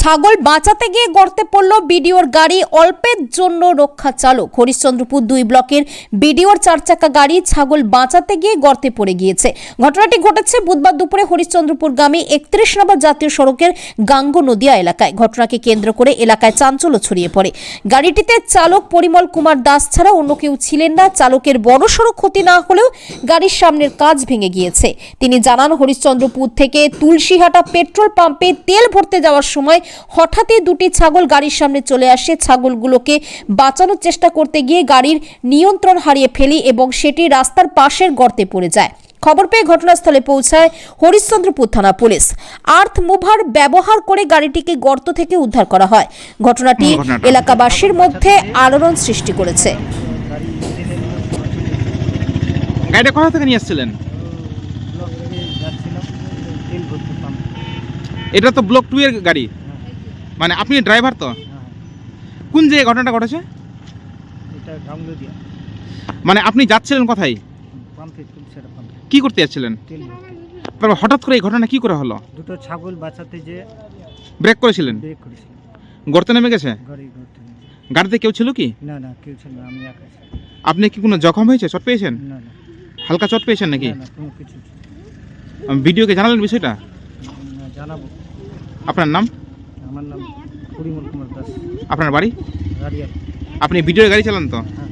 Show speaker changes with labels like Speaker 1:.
Speaker 1: ছাগল বাঁচাতে গিয়ে গর্তে পড়ল বিডিওর গাড়ি। অল্পের জন্য রক্ষা চালক হরিশ্চন্দ্রপুর দুই ব্লকের বিডিওর চার চাকা গাড়ি ছাগল বাঁচাতে গিয়ে গর্তে পড়ে গিয়েছে। ঘটনাটি ঘটেছে বুধবার দুপুরে হরিশ্চন্দ্রপুর গ্রামে একত্রিশ নম্বর জাতীয় সড়কের গাঙ্গ নদিয়া এলাকায়। ঘটনাকে কেন্দ্র করে এলাকায় চাঞ্চল্য ছড়িয়ে পড়ে। গাড়িটিতে চালক পরিমল কুমার দাস ছাড়া অন্য কেউ ছিলেন না। চালকের বড়সড় ক্ষতি না হলেও গাড়ির সামনের কাজ ভেঙে গিয়েছে। তিনি জানান, হরিশ্চন্দ্রপুর থেকে তুলসীহাটা পেট্রোল পাম্পে তেল ভরতে যাওয়ার সময় হঠাৎই দুটি ছাগল গাড়ির সামনে চলে আসে। ছাগলগুলোকে বাঁচানোর চেষ্টা করতে গিয়ে গাড়ির নিয়ন্ত্রণ হারিয়ে ফেলি এবং সেটি রাস্তার পাশের গর্তে পড়ে যায়। খবর পেয়ে ঘটনাস্থলে পৌঁছায় হরিশ্চন্দ্রপুর থানা পুলিশ। আর্থ মুভার ব্যবহার করে গাড়িটিকে গর্ত থেকে উদ্ধার করা হয়। ঘটনাটি এলাকাবাসীর মধ্যে আলোড়ন সৃষ্টি করেছে।
Speaker 2: গাড়িটা কোথা থেকে নিয়ে এসেছিলেন? এটা তো ব্লক টু এর গাড়ি। মানে আপনি ড্রাইভার তো? কোন জায়গায় ঘটনাটা ঘটেছে? মানে আপনি যাচ্ছিলেন কোথায়? কি করতে যাচ্ছিলেন? হঠাৎ করে এই ঘটনা কি করে হলো?
Speaker 3: দুটো ছাগল বাঁচাতে যে
Speaker 2: ব্রেক করেছিলেন? গর্তে নেমে গেছে। গাড়িতে কেউ ছিল কি?
Speaker 3: না না কেউ ছিল না আমি একা ছিলাম।
Speaker 2: আপনি কি কোনো জখম হয়েছে? চট পেয়েছেন?
Speaker 3: না না।
Speaker 2: হালকা চট পেয়েছেন নাকি?
Speaker 3: না কোনো কিছু
Speaker 2: ভিডিওকে জানালেন বিষয়টা?
Speaker 3: জানাব।
Speaker 2: আপনার নাম?
Speaker 3: আমার নাম পরিমল কুমার দাস।
Speaker 2: আপনার বাড়ি? আপনি ভিডিওর গাড়ি চালান তো?
Speaker 3: হ্যাঁ।